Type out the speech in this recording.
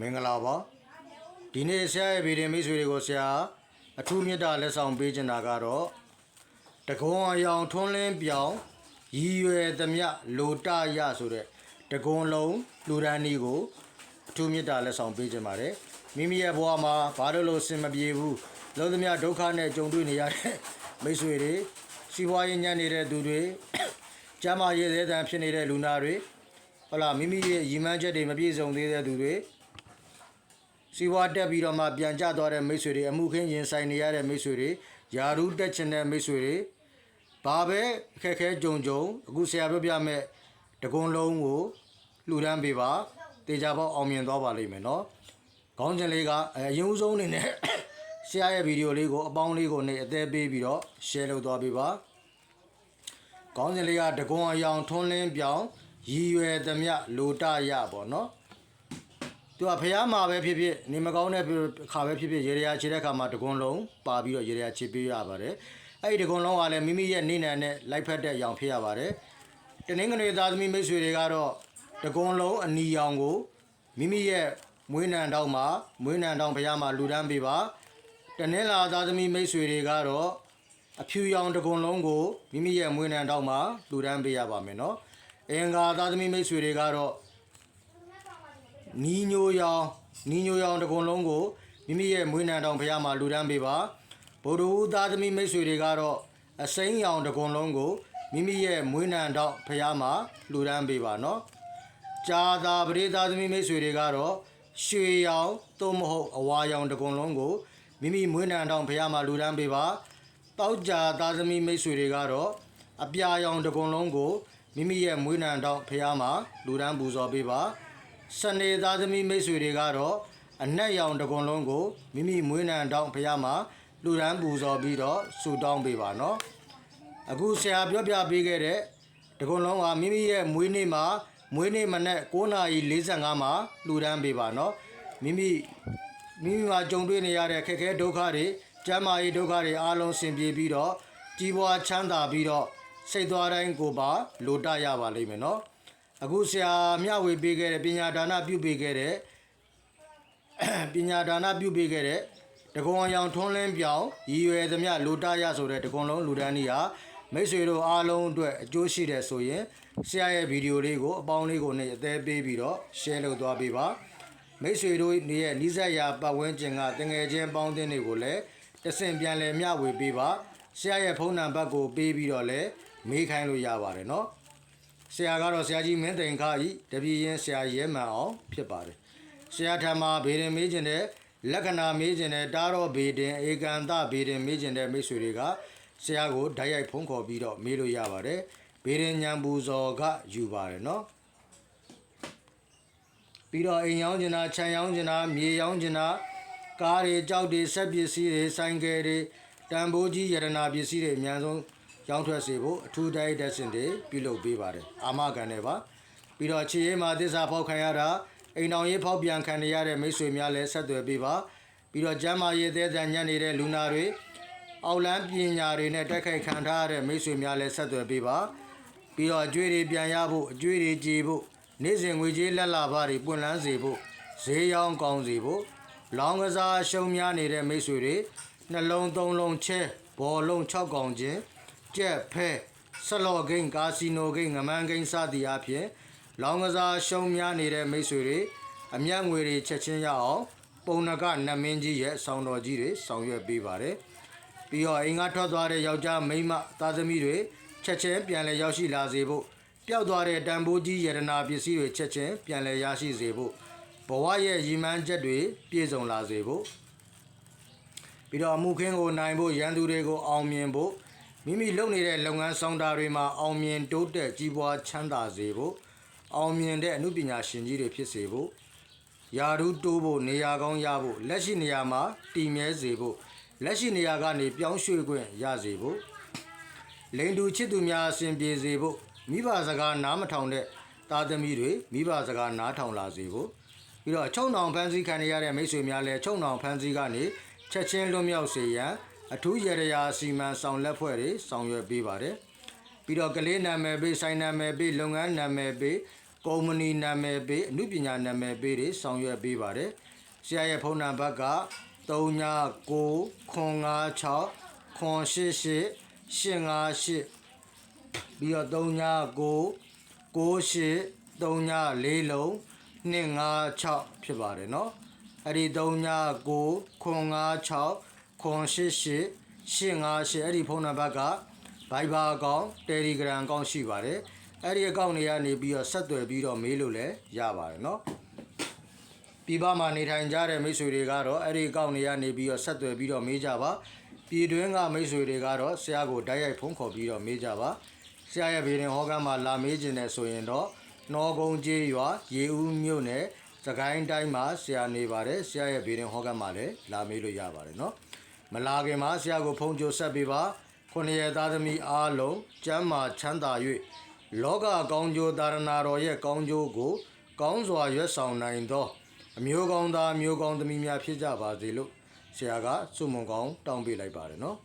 မင်္ဂလာပါဒီနေ့ဆရာရဲ့ဗီဒီယိုမိတ်ဆွေတွေကိုဆရာအထူးမြတ်တာလက်ဆောင်ပေးချင်တာကတော့တကွန်အယောင်ထွန်းလင်းပြောင်ရည်ရွယ်သမျှလိုတရဆိုတဲ့တကွန်လုံးလူဒန်းဒီကိုအထူးမြတ်တာလက်ဆောင်ပေးချင်ပါတယ်မိမိရဲ့ဘဝမှာဘာလို့လို့စင်မပြေဘူးလုံးသမျှဒုက္ခနဲ့ကြုံတွေ့နေရတဲ့မိတ်ဆွေတွေစီးပွားရေးညံ့နေတဲ့သူတွေကျမ်းမာရေးသေးတံဖြစ်နေတဲ့လူနာတွေဟုတ်လားမိမိရဲ့ရည်မှန်းချက်တွေမပြည့်စုံသေးတဲ့သူတွေ စီဝါတက်ပြီးတော့မှပြန်ကျသွားတဲ့မိတ်ဆွေတွေအမှုခင်းရင်ဆိုင်နေရတဲ့မိတ်ဆွေတွေယာရုတက်ချင်တဲ့မိတ်ဆွေတွေဘာပဲအခက်ခဲကြုံကြုံအခုဆရာပြောပြမဲ့တကွန်လုံးကိုလှူဒန်းပေးပါတေချာပေါက်အောင်မြင်သွားပါလိမ့်မယ်နော်ခေါင်းစဉ်လေးကအရင်ဦးဆုံးအနေနဲ့ဆရာရဲ့ဗီဒီယိုလေးကိုအပေါင်းလေးကိုနေအသေးပေးပြီးတော့ share လုပ်သွားပေးပါကောင်းစဉ်လေးကတကွန်အယောင်ထွန်းလင်းပြောင်ရည်ရွယ်သမျှလိုတရပေါ့နော် သူကဖះမှာပဲဖြစ်ဖြစ်နေမကောင်းတဲ့ခါပဲဖြစ်ဖြစ်ရေရရာခြေတဲ့ခါမှာတကွန်လုံးပါပြီးတော့ရေရရာခြေပေးရပါတယ်အဲ့ဒီတကွန်လုံးကလည်းမိမိရဲ့နေနံနဲ့လိုက်ဖက်တဲ့အယောင်ဖြစ်ရပါတယ်တနင်္ဂနွေသားသမီးမိတ်ဆွေတွေကတော့တကွန်လုံးအနီရောင်ကိုမိမိရဲ့မွေးနံတောင်းမှာမွေးနံတောင်းဖះမှာလူဒန်းပေးပါတနင်္လာသားသမီးမိတ်ဆွေတွေကတော့အဖြူရောင်တစ်ကွန်လုံးကိုမိမိရဲ့မွေးနံတောက်မှာလူဒန်းပေးရပါမယ်နော်။အင်္ဂါသားသမီးမိတ်ဆွေတွေကတော့ နီညိုရောင်နီညိုရောင်တစ်ကွန်လုံးကိုမိမိရဲ့မွေးနံတောင်ဖះမှာလူဒန်းပေးပါ။ဗုဒ္ဓဟူးသားသမီးမိတ်ဆွေတွေကတော့အစိမ်းရောင်တစ်ကွန်လုံးကိုမိမိရဲ့မွေးနံတောင်ဖះမှာလူဒန်းပေးပါနော်။ကြာသာပရိသသားသမီးမိတ်ဆွေတွေကတော့ရွှေရောင်သို့မဟုတ်အဝါရောင်တစ်ကွန်လုံးကိုမိမိမွေးနံတောင်ဖះမှာလူဒန်းပေးပါ။တောက်ကြသားသမီးမိတ်ဆွေတွေကတော့အပြာရောင်တစ်ကွန်လုံးကိုမိမိရဲ့မွေးနံတောက်ဖះမှာလူဒန်းပူဇော်ပေးပါ စနေသားသမီးမိတ်ဆွေတွေကတော့အနက်ရောင်တစ်ကွန်လုံးကိုမိမိမွေးနံတောက်ဖះမှာလူဒန်းပူဇော်ပြီးတော့ဆုတောင်းပေးပါနော်အခုဆရာပြောပြပေးခဲ့တဲ့တစ်ကွန်လုံးကမိမိရဲ့မွေးနေ့မှာမွေးနေ့မနေ့9:45မှာလူဒန်းပေးပါနော်မိမိမိမိမှာကြုံတွေ့နေရတဲ့ခက်ခဲဒုက္ခတွေကျမ်းမာရေးဒုက္ခတွေအားလုံးဆင်ပြေပြီးတော့ကြီးပွားချမ်းသာပြီးတော့စိတ်သွားတိုင်းကိုပါလိုတရပါလိမ့်မယ်နော် အခုဆရာမျှဝေပေးခဲ့တဲ့ပညာဒါနပြုပေးခဲ့တဲ့ပညာဒါနပြုပေးခဲ့တဲ့တကွန်အောင်ထွန်းလင်းပြောင်ရည်ရွယ်သမျှလူတရဆိုတဲ့တကွန်လုံးလူတန်းကြီးဟာမိတ်ဆွေတို့အားလုံးအတွက်အကျိုးရှိတယ်ဆိုရင်ဆရာရဲ့ဗီဒီယိုလေးကိုအပေါင်းလေးကိုနေအသေးပေးပြီးတော့ share လုပ်သွားပေးပါမိတ်ဆွေတို့ရဲ့နီးစပ်ရာပတ်ဝန်းကျင်ကတငယ်ချင်းပေါင်းသင်းတွေကိုလည်းတဆင့်ပြန်လည်မျှဝေပေးပါဆရာရဲ့ဖုန်းနံပါတ်ကိုပေးပြီးတော့လည်းမေးခိုင်းလို့ရပါတယ်နော် ဆရာကတော့ဆရာကြီးမင်းသိန်ခါဤတပြည်ရင်ဆရာရဲမှန်အောင်ဖြစ်ပါတယ်ဆရာထမဘေရင်မေးခြင်းတဲ့လက္ခဏာမေးခြင်းတဲ့တာရောဘေဒင်ဧကန်တဘေဒင်မေးခြင်းတဲ့မိတ်ဆွေတွေကဆရာကိုဓာတ်ရိုက်ဖုံးခေါ်ပြီးတော့မေးလို့ရပါတယ်ဘေရင်ညံပူဇော်ကယူပါတယ်နော်ပြီးတော့အိမ်ရောင်းကျင်တာခြံရောင်းကျင်တာမြေရောင်းကျင်တာကားတွေကြောက်တွေဆက်ပစ္စည်းတွေဆိုင်ကယ်တွေတန်ဖိုးကြီးရတနာပစ္စည်းတွေအများဆုံး ရောင်းထွက်စေဖို့အထူးတိုက်တက်စင်တွေပြုလုပ်ပေးပါတယ်အာမခံတယ်ပါပြီးတော့ခြေရေးမှာသစ္စာဖောက်ခံရတာအိမ်တော်ရေးဖောက်ပြန်ခံရတဲ့မိတ်ဆွေများလည်းဆက်သွယ်ပေးပါပြီးတော့ကျမ်းမာရေးသေးတဲ့ညံ့နေတဲ့လူနာတွေအောက်လန်းပညာတွေနဲ့တက်ခိုက်ခံထားရတဲ့မိတ်ဆွေများလည်းဆက်သွယ်ပေးပါပြီးတော့အကျွေးတွေပြန်ရဖို့အကျွေးတွေကြေဖို့နေ့စဉ်ငွေကြေးလက်လာပါတွေပွင့်လန်းစေဖို့ဈေးရောင်းကောင်းစေဖို့လောင်းကစားရှုံများနေတဲ့မိတ်ဆွေတွေနှလုံးသုံးလုံးချဲဘော်လုံး6កောင်ချင်း ကြက်ဖဲဆလော့ဂိမ်းကာစီနိုဂိမ်းငမန်းဂိမ်းစသည်အပြင်လောင်းကစားရှုံများနေတဲ့မိတ်ဆွေတွေအမျက်ငွေတွေချက်ချင်းရအောင်ပုံနကနတ်မင်းကြီးရဲ့ဆောင်းတော်ကြီးတွေဆောင်ရွက်ပေးပါတယ်ပြီးတော့အိမ်ကထွက်သွားတဲ့ယောက်ျားမိန်းမသားသမီးတွေချက်ချင်းပြန်လည်ရောက်ရှိလာစေဖို့ပျောက်သွားတဲ့တန်ဖိုးကြီးယရနာပစ္စည်းတွေချက်ချင်းပြန်လည်ရရှိစေဖို့ဘဝရဲ့ရည်မှန်းချက်တွေပြည့်စုံလာစေဖို့ပြီးတော့အမှုခင်းကိုနိုင်ဖို့ရန်သူတွေကိုအောင်မြင်ဖို့ မိမိလုပ်နေတဲ့လုပ်ငန်းဆောင်တာတွေမှာအောင်မြင်တိုးတက်ကြီးပွားချမ်းသာစေဖို့အောင်မြင်တဲ့အမှုပညာရှင်ကြီးတွေဖြစ်စေဖို့ယာရုတိုးဖို့နေရာကောင်းရဖို့လက်ရှိနေရာမှာတည်မြဲစေဖို့လက်ရှိနေရာကနေပြောင်းရွှေ့ခွင့်ရစေဖို့လိန်တူချစ်သူများအစဉ်ပြေစေဖို့မိဘစကားနားမထောင်တဲ့သားသမီးတွေမိဘစကားနားထောင်လာစေဖို့ပြီးတော့ချုံနောင်ဖန်စည်းခံရတဲ့မိတ်ဆွေများလည်းချုံနောင်ဖန်စည်းကနေချက်ချင်းလွတ်မြောက်စေရန် အထူးရရရာစီမံဆောင်လက်ဖွဲ့တွေဆောင်ရွက်ပေးပါတယ် ပြီးတော့ကလေးနာမည်ပေးဆိုင်နာမည်ပေးလုပ်ငန်းနာမည်ပေး ကုမ္ပဏီနာမည်ပေးအမှုပညာနာမည်ပေးတွေဆောင်ရွက်ပေးပါတယ်ဆရာရဲ့ဖုန်းနံပါတ်က39 956 988 858ပြီးတော့39 98 38လုံး256ဖြစ်ပါတယ်เนาะအဲ့ဒီ39 956 988 858အဲ့ဒီဖုန်းနံပါတ်က Viber အကောင့် Telegram အကောင့်ရှိပါတယ်အဲ့ဒီအကောင့်တွေကနေပြီးတော့ဆက်သွယ်ပြီးတော့မေးလို့လည်းရပါတယ်เนาะပြည်ပမှာနေထိုင်ကြတဲ့မိတ်ဆွေတွေကတော့အဲ့ဒီအကောင့်တွေကနေပြီးတော့ဆက်သွယ်ပြီးတော့မေးကြပါပြည်တွင်းကမိတ်ဆွေတွေကတော့ဆရာကိုတိုက်ရိုက်ဖုန်းခေါ်ပြီးတော့မေးကြပါဆရာရဲ့ဗီဒီယိုဟောကမ်းမှာလာမေးခြင်းနဲ့ဆိုရင်တော့နော်ကုန်းကျေးရွာရေဦးမြို့နယ်စကိုင်းတိုင်းမှာဆရာနေပါတယ်ဆရာရဲ့ဗီဒီယိုဟောကမ်းမှာလည်းလာမေးလို့ရပါတယ်เนาะ မလာခင်မှာဆရာကို ဖုန်းကြိုဆက်ပေးပါခုနှစ်ရက်သားသမီးအားလုံးကျမ်းမာချမ်းသာ၍လောကကောင်းကျိုးသာရဏတော်ရဲ့ကောင်းကျိုးကို ကောင်းစွာရွတ်ဆောင်နိုင်သောအမျိုးကောင်းသားအမျိုးကောင်းသမီးများဖြစ်ကြပါစေလို့ဆရာကဆုမွန်ကောင်းတောင်းပေးလိုက်ပါတယ်နော်